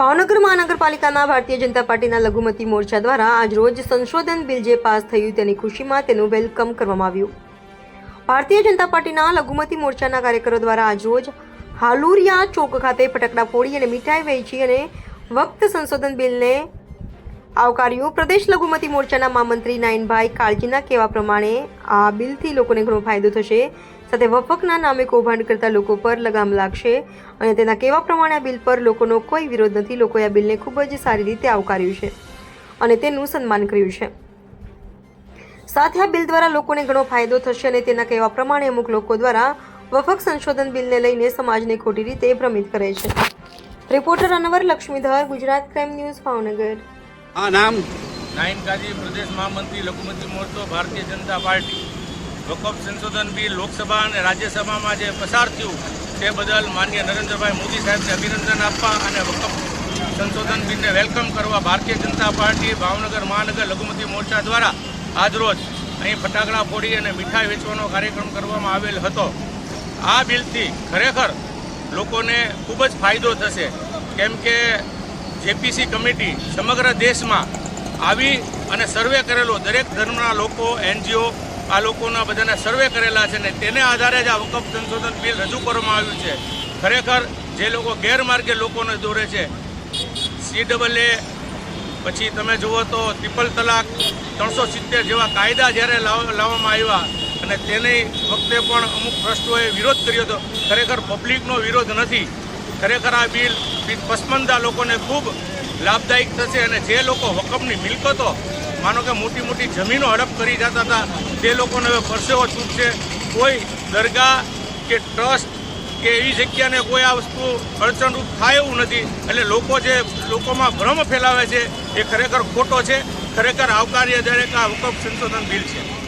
ભાવનગર મહાનગરપાલિકાના ભારતીય જનતા પાર્ટીના લઘુમતી મોરચા દ્વારા આજરોજ સંશોધન બિલ જે પાસ થયું તેની ખુશીમાં તેનું વેલકમ કરવામાં આવ્યું. ભારતીય જનતા પાર્ટીના લઘુમતી મોરચાના કાર્યકરો દ્વારા આજરોજ હાલુરિયા ચોક ખાતે ફટાકડા ફોડી અને મીઠાઈ વહેંચી અને વક્ત સંશોધન બિલને આવકાર્યું. પ્રદેશ લઘુમતી મોરચાના મહામંત્રી નાયનભાઈ કાળજીના કહેવા પ્રમાણે આ બિલથી લોકોને ઘણો ફાયદો થશે. સાથે વફકના નામે કૌભાંડ કરતા લોકો પર લગામ લાગશે અને તેના કેવા પ્રમાણે આ બિલ પર લોકોનો કોઈ વિરોધ નથી લોકોએ આ બિલને ખૂબ જ સારી રીતે આવકાર્યું છે અને તેનું સન્માન કર્યું છે. સાથે આ બિલ દ્વારા લોકોને ઘણો ફાયદો થશે અને તેના કહેવા પ્રમાણે અમુક લોકો દ્વારા વફક સંશોધન બિલને લઈને સમાજને ખોટી રીતે ભ્રમિત કરે છે. Reporter Anwar Laxmidhar Gujarat crime news Bhavnagar. આ નામ નાયન કાજી પ્રદેશ મહામંત્રી લઘુમતી મોરચો ભારતીય જનતા પાર્ટી. વકફ સંશોધન બિલ લોકસભા અને રાજ્યસભામાં જે પસાર થયું, તે બદલ માન્ય નરેન્દ્રભાઈ મોદી સાહેબને અભિનંદન આપવા અને વકફ સંશોધન બિલને વેલકમ કરવા ભારતીય જનતા પાર્ટી ભાવનગર મહાનગર લઘુમતી મોરચા દ્વારા આજરોજ અહીં ફટાકડા ફોડી અને મીઠાઈ વેચવાનો કાર્યક્રમ કરવામાં આવેલ હતો. આ બિલથી ખરેખર લોકોને ખૂબ જ ફાયદો થશે. કેમ કે જેપીસી કમિટી સમગ્ર દેશમાં આવી અને સર્વે કરેલો દરેક ધર્મના લોકો, એનજીઓ આ લોકોના બધાને સર્વે કરેલા છે ને તેને આધારે જ આ વકફ સંશોધન બિલ રજૂ કરવામાં આવ્યું છે. ખરેખર જે લોકો ગેરમાર્ગે લોકોને દોરે છે સી ડબલ એ પછી તમે જુઓ તો ત્રિપલ તલાક, ત્રણસો સિત્તેર જેવા કાયદા જ્યારે લાવ- લાવવામાં આવ્યા અને તેની વખતે પણ અમુક ટ્રસ્ટોએ વિરોધ કર્યો હતો. ખરેખર પબ્લિકનો વિરોધ નથી. ખરેખર આ બિલ પસમંદા લોકોને ખૂબ લાભદાયક થશે અને જે લોકો વકફની મિલકતો માનો કે મોટી મોટી જમીનો હડપ કરી જતા હતા તે લોકોને હવે પરસેવો છૂટશે. કોઈ દરગાહ કે ટ્રસ્ટ કે એવી જગ્યાને કોઈ આ વસ્તુ અડચણરૂપ થાય એવું નથી. એટલે લોકો જે લોકોમાં ભ્રમ ફેલાવે છે, એ ખરેખર ખોટો છે. ખરેખર આવકાર્ય દરેક આ વકફ સંશોધન બિલ છે.